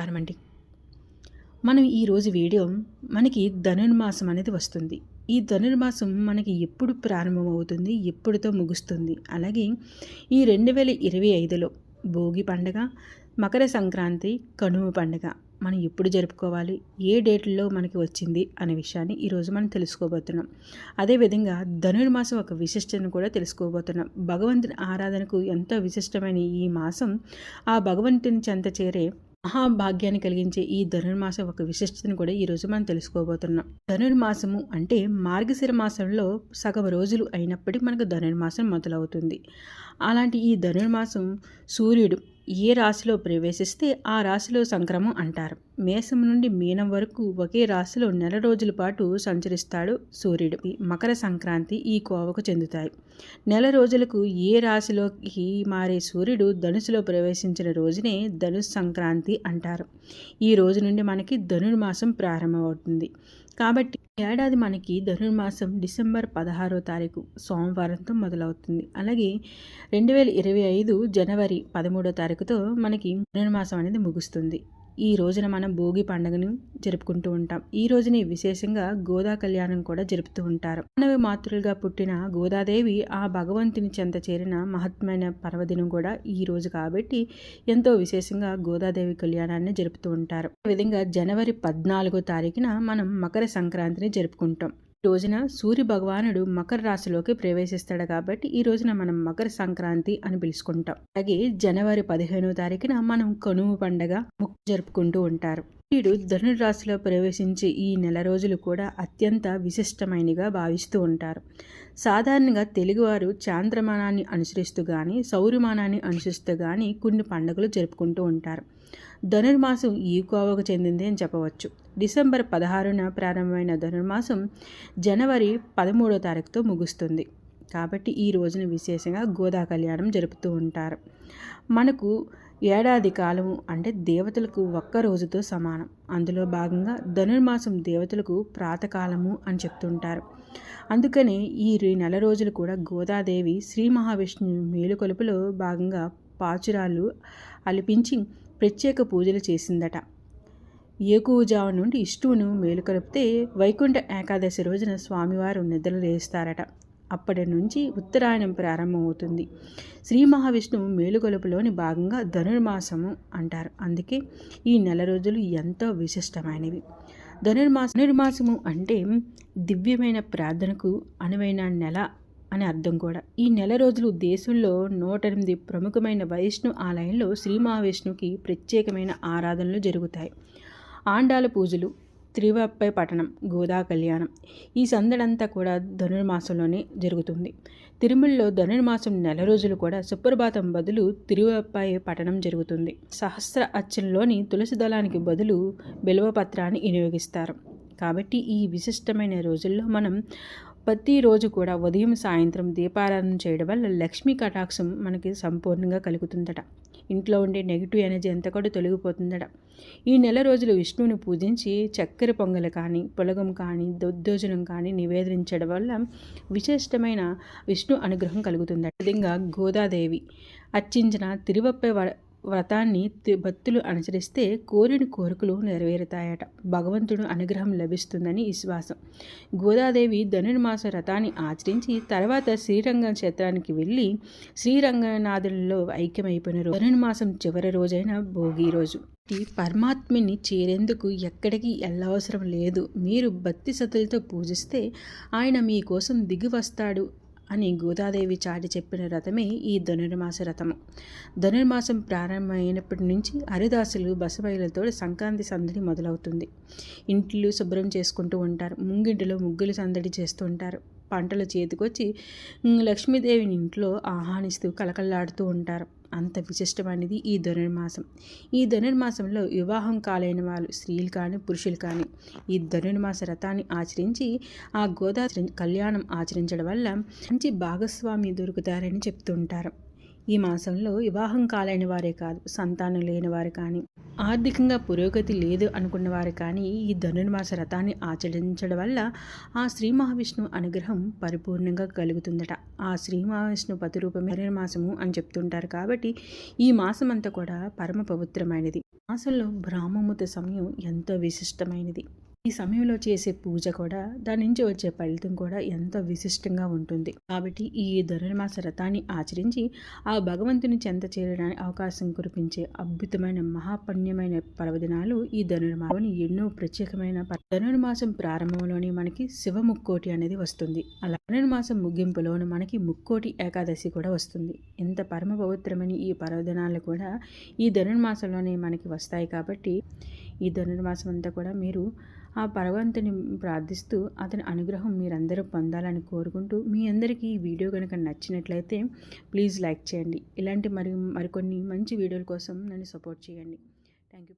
కారమండి మనం ఈరోజు వీడియో మనకి ధనుర్మాసం అనేది వస్తుంది. ఈ ధనుర్మాసం మనకి ఎప్పుడు ప్రారంభమవుతుంది ఎప్పుడుతో ముగుస్తుంది? అలాగే ఈ రెండు వేల ఇరవై ఐదులో భోగి పండగ మకర సంక్రాంతి కనుమ పండగ మనం ఎప్పుడు జరుపుకోవాలి ఏ డేట్లో మనకి వచ్చింది అనే విషయాన్ని ఈరోజు మనం తెలుసుకోబోతున్నాం. అదేవిధంగా ధనుర్మాసం ఒక విశిష్టను కూడా తెలుసుకోబోతున్నాం. భగవంతుని ఆరాధనకు ఎంతో విశిష్టమైన ఈ మాసం ఆ భగవంతుని చెంత చేరే మహాభాగ్యాన్ని కలిగించే ఈ ధనుర్మాసం ఒక విశిష్టతను కూడా ఈరోజు మనం తెలుసుకోబోతున్నాం. ధనుర్మాసము అంటే మార్గశిర మాసంలో సగం రోజులు అయినప్పటికీ మనకు ధనుర్మాసం మొదలవుతుంది. అలాంటి ఈ ధనుర్మాసం సూర్యుడు ఏ రాశిలో ప్రవేశిస్తే ఆ రాశిలో సంక్రమం అంటారు. మేషం నుండి మీనం వరకు ఒకే రాశిలో నెల రోజుల పాటు సంచరిస్తాడు సూర్యుడు. మకర సంక్రాంతి ఈ కోవకు చెందుతాయి. నెల రోజులకు ఏ రాశిలోకి మారే సూర్యుడు ధనుసులో ప్రవేశించిన రోజునే ధనుసు సంక్రాంతి అంటారు. ఈ రోజు నుండి మనకి ధనుర్మాసం ప్రారంభమవుతుంది. కాబట్టి ఏడాది మనకి ధనుర్మాసం డిసెంబర్ పదహారో తారీఖు సోమవారంతో మొదలవుతుంది. అలాగే రెండు వేల ఇరవై ఐదు జనవరి పదమూడో తారీఖుతో మనకి ధనుర్మాసం అనేది ముగుస్తుంది. ఈ రోజున మనం భోగి పండుగను జరుపుకుంటూ ఉంటాం. ఈ రోజుని విశేషంగా గోదా కళ్యాణం కూడా జరుపుతూ ఉంటారు. మానవ మాతృలుగా పుట్టిన గోదాదేవి ఆ భగవంతుని చెంత చేరిన మహత్మైన పర్వదినం కూడా ఈ రోజు కాబట్టి ఎంతో విశేషంగా గోదాదేవి కళ్యాణాన్ని జరుపుతూ ఉంటారు. విధంగా జనవరి పద్నాలుగో తారీఖున మనం మకర సంక్రాంతిని జరుపుకుంటాం. రోజున సూర్య భగవానుడు మకర రాశిలోకి ప్రవేశిస్తాడు కాబట్టి ఈ రోజున మనం మకర సంక్రాంతి అని పిలుచుకుంటాం. అలాగే జనవరి పదిహేనో తారీఖున మనం కనుమ పండగ జరుపుకుంటూ ఉంటారు. సూర్యుడు ధనురాశిలో ప్రవేశించే ఈ నెల రోజులు కూడా అత్యంత విశిష్టమైనగా భావిస్తూ ఉంటారు. సాధారణంగా తెలుగువారు చాంద్రమానాన్ని అనుసరిస్తూ కానీ సౌర్యమానాన్ని అనుసరిస్తూ కానీ కొన్ని పండుగలు జరుపుకుంటూ ఉంటారు. ధనుర్మాసం ఈ కోవకు చెందింది అని చెప్పవచ్చు. డిసెంబర్ పదహారున ప్రారంభమైన ధనుర్మాసం జనవరి పదమూడో తారీఖుతో ముగుస్తుంది. కాబట్టి ఈ రోజున విశేషంగా గోదా కళ్యాణం జరుపుతూ ఉంటారు. మనకు ఏడాది కాలము అంటే దేవతలకు ఒక్క రోజుతో సమానం. అందులో భాగంగా ధనుర్మాసం దేవతలకు ప్రాతకాలము అని చెప్తుంటారు. అందుకనే ఈ నెల రోజులు కూడా గోదాదేవి శ్రీ మహావిష్ణు మేలుకొలుపులో భాగంగా పాచురాలు అలిపించి ప్రత్యేక పూజలు చేసిందట. ఏకువజావ నుండి ఇష్టువును మేలుకొలిపితే వైకుంఠ ఏకాదశి రోజున స్వామివారు నిద్రలు లేస్తారట అప్పటి నుంచి ఉత్తరాయణం ప్రారంభమవుతుంది. శ్రీ మహావిష్ణువు మేలుగొలుపులోని భాగంగా ధనుర్మాసము అంటారు. అందుకే ఈ నెల రోజులు ఎంతో విశిష్టమైనవి. ధనుర్మాస ధనుర్మాసము అంటే దివ్యమైన ప్రార్థనకు అనువైన నెల అని అర్థం కూడా. ఈ నెల రోజులు దేశంలో నూట ఎనిమిది ప్రముఖమైన వైష్ణు ఆలయంలో శ్రీ మహావిష్ణువుకి ప్రత్యేకమైన ఆరాధనలు జరుగుతాయి. ఆండాల పూజలు త్రివప్పై పట్టణం గోదా కళ్యాణం. ఈ సందడంతా కూడా ధనుర్మాసంలోనే జరుగుతుంది. తిరుమలలో ధనుర్మాసం నెల రోజులు కూడా సుప్రభాతం బదులు తిరువప్పై పట్టణం జరుగుతుంది. సహస్ర అచ్చంలోని తులసి దళానికి బదులు బిల్వపత్రాన్ని వినియోగిస్తారు. కాబట్టి ఈ విశిష్టమైన రోజుల్లో మనం ప్రతిరోజు కూడా ఉదయం సాయంత్రం దీపారాధన చేయడం వల్ల లక్ష్మీ కటాక్షం మనకి సంపూర్ణంగా కలుగుతుందట. ఇంట్లో ఉండే నెగిటివ్ ఎనర్జీ అంతా కూడా తొలగిపోతుందట. ఈ నెల రోజులు విష్ణువుని పూజించి చక్కెర పొంగలు కానీ పొలగం కానీ దొద్దోజనం కానీ నివేదించడం వల్ల విశిష్టమైన విష్ణు అనుగ్రహం కలుగుతుందట. విధంగా గోదాదేవి అర్చించిన తిరువప్ప వ్రతాన్ని భక్తులు అనుసరిస్తే కోరిన కోరికలు నెరవేరుతాయట. భగవంతుడు అనుగ్రహం లభిస్తుందని విశ్వాసం. గోదాదేవి ధనుర్మాస వ్రతాన్ని ఆచరించి తర్వాత శ్రీరంగ క్షేత్రానికి వెళ్ళి శ్రీరంగనాథులలో ఐక్యమైపోయిన ధనుర్మాసం చివరి రోజైన భోగి రోజు. ఈ పరమాత్మని చేరేందుకు ఎక్కడికి వెళ్ళవసరం లేదు. మీరు భక్తి సతులతో పూజిస్తే ఆయన మీకోసం దిగి వస్తాడు. అని గోదాదేవి చాటి చెప్పిన రథమే ఈ ధనుర్మాస రథము. ధనుర్మాసం ప్రారంభమైనప్పటి నుంచి హరిదాసులు బసబయలతో సంక్రాంతి సందడి మొదలవుతుంది. ఇంట్లు శుభ్రం చేసుకుంటూ ఉంటారు. ముంగింటిలో ముగ్గులు సందడి చేస్తూ ఉంటారు. పంటలు చేతికొచ్చి లక్ష్మీదేవిని ఇంట్లో ఆహ్వానిస్తూ కలకల్లాడుతూ ఉంటారు. అంత విశిష్టమైనది ఈ ధనుర్మాసం. ఈ ధనుర్మాసంలో వివాహం కాలైన వాళ్ళు స్త్రీలు కానీ పురుషులు కానీ ఈ ధనుర్మాస రథాన్ని ఆచరించి ఆ గోదావరి కళ్యాణం ఆచరించడం వల్ల మంచి భాగస్వామి దొరుకుతారని చెప్తుంటారు. ఈ మాసంలో వివాహం కాలేని వారే కాదు సంతానం లేని వారు కానీ ఆర్థికంగా పురోగతి లేదు అనుకున్న వారు కానీ ఈ ధనుర్మాస రథాన్ని ఆచరించడం వల్ల ఆ శ్రీ మహావిష్ణు అనుగ్రహం పరిపూర్ణంగా కలుగుతుందట. ఆ శ్రీ మహావిష్ణు పతిరూపమే ధనుర్మాసము అని చెప్తుంటారు కాబట్టి ఈ మాసం అంతా కూడా పరమ పవిత్రమైనది. మాసంలో బ్రాహ్మముహూర్త సమయం ఎంతో విశిష్టమైనది. ఈ సమయంలో చేసే పూజ కూడా దాని నుంచి వచ్చే ఫలితం కూడా ఎంతో విశిష్టంగా ఉంటుంది. కాబట్టి ఈ ధనుర్మాస రథాన్ని ఆచరించి ఆ భగవంతుని చెంత చేరడానికి అవకాశం కురిపించే అద్భుతమైన మహాపుణ్యమైన పర్వదినాలు ఈ ధనుర్మాసని ఎన్నో ప్రత్యేకమైన ధనుర్మాసం ప్రారంభంలోనే మనకి శివ ముక్కోటి అనేది వస్తుంది. అలా ధనుర్మాసం ముగింపులోను మనకి ముక్కోటి ఏకాదశి కూడా వస్తుంది. ఇంత పరమ పవిత్రమైన ఈ పర్వదినాలు కూడా ఈ ధనుర్మాసంలోనే మనకి వస్తాయి కాబట్టి ఈ ధనుర్మాసం అంతా కూడా మీరు ఆ భగవంతుని ప్రార్థిస్తూ అతని అనుగ్రహం మీరందరూ పొందాలని కోరుకుంటూ మీ అందరికీ ఈ వీడియో కనుక నచ్చినట్లయితే ప్లీజ్ లైక్ చేయండి. ఇలాంటి మరి మరికొన్ని మంచి వీడియోల కోసం నన్ను సపోర్ట్ చేయండి. Thank you